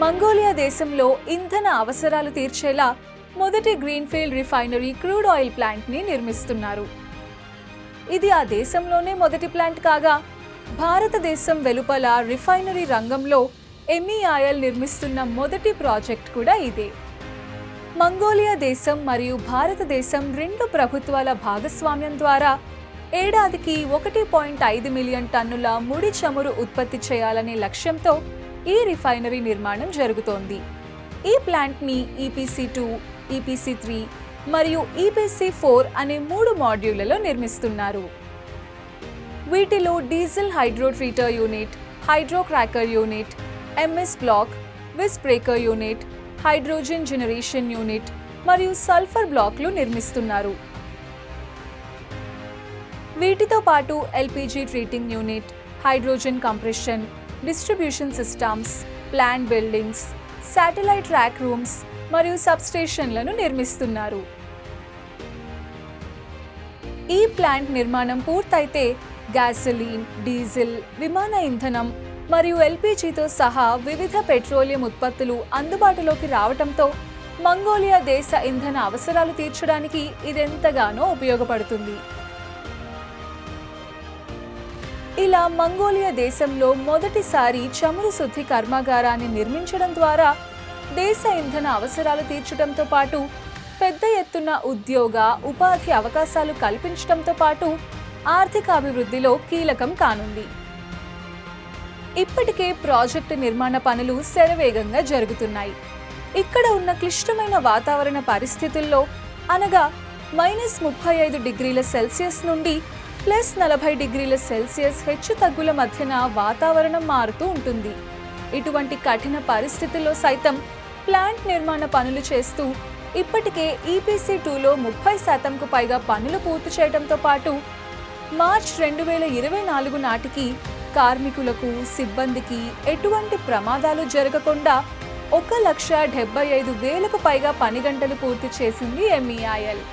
Mongolia దేశంలో ఇంధన అవసరాలు తీర్చేలా మొదటి గ్రీన్ఫీల్డ్ రిఫైనరీ క్రూడ్ ఆయిల్ ప్లాంట్ని నిర్మిస్తున్నారు. ఇది ఆ దేశంలోనే మొదటి ప్లాంట్ కాగా భారతదేశం వెలుపల రిఫైనరీ రంగంలో ఎంఈఆయిల్ నిర్మిస్తున్న మొదటి ప్రాజెక్ట్ కూడా ఇదే. మంగోలియా దేశం మరియు భారతదేశం రెండు ప్రభుత్వాల భాగస్వామ్యం ద్వారా ఏడాదికి ఒకటి పాయింట్ ఐదు మిలియన్ టన్నుల ముడి చమురు ఉత్పత్తి చేయాలనే లక్ష్యంతో ఈ రిఫైనరీ నిర్మాణం జరుగుతోంది. ఈ ప్లాంట్ని ఈపీసీ టూ ఈపీసీ త్రీ మరియు ఈపీసీ ఫోర్ అనే మూడు మాడ్యూళ్ళలో నిర్మిస్తున్నారు. వీటిలో diesel hydro treater unit hydro cracker unit MS block visbreaker unit hydrogen generation unit మరియు సల్ఫర్ బ్లాక్లు నిర్మిస్తున్నారు. వీటితో పాటు LPG treating unit hydrogen compression distribution systems plant buildings satellite track rooms మరియు సబ్స్టేషన్లను నిర్మిస్తున్నారు. ఈ ప్లాంట్ నిర్మాణం పూర్తయితే గ్యాసోలిన్ డీజిల్ విమాన ఇంధనం మరియు ఎల్పిజితో సహా వివిధ పెట్రోలియం ఉత్పత్తులు అందుబాటులోకి రావడంతో మంగోలియా దేశ ఇంధన అవసరాలు తీర్చడానికి ఇదెంతగానో ఉపయోగపడుతుంది. ఇలా మంగోలియా దేశంలో మొదటిసారి చమురు శుద్ధి కర్మాగారాన్ని నిర్మించడం ద్వారా దేశ ఇంధన అవసరాలు తీర్చడంతో పాటు పెద్ద ఎత్తున ఉద్యోగ ఉపాధి అవకాశాలు కల్పించడంతో పాటు ఆర్థిక అభివృద్ధిలో కీలకం కానుంది. ఇప్పటికే ప్రాజెక్టు నిర్మాణ పనులు శరవేగంగా జరుగుతున్నాయి. ఇక్కడ ఉన్న క్లిష్టమైన వాతావరణ పరిస్థితుల్లో అనగా మైనస్ ముప్పై ఐదు డిగ్రీల సెల్సియస్ నుండి ప్లస్ నలభై డిగ్రీల సెల్సియస్ హెచ్చు తగ్గుల మధ్యన వాతావరణం మారుతూ ఉంటుంది. ఇటువంటి కఠిన పరిస్థితుల్లో సైతం ప్లాంట్ నిర్మాణ పనులు చేస్తూ ఇప్పటికే ఈపీసీ టూలో ముప్పై శాతంకు పైగా పనులు పూర్తి చేయడంతో పాటు మార్చ్ రెండు వేల ఇరవై నాలుగు నాటికి కార్మికులకు సిబ్బందికి ఎటువంటి ప్రమాదాలు జరగకుండా ఒక లక్ష డెబ్బై ఐదు వేలకు పైగా పని గంటలు పూర్తి చేసింది ఎంఈఐఎల్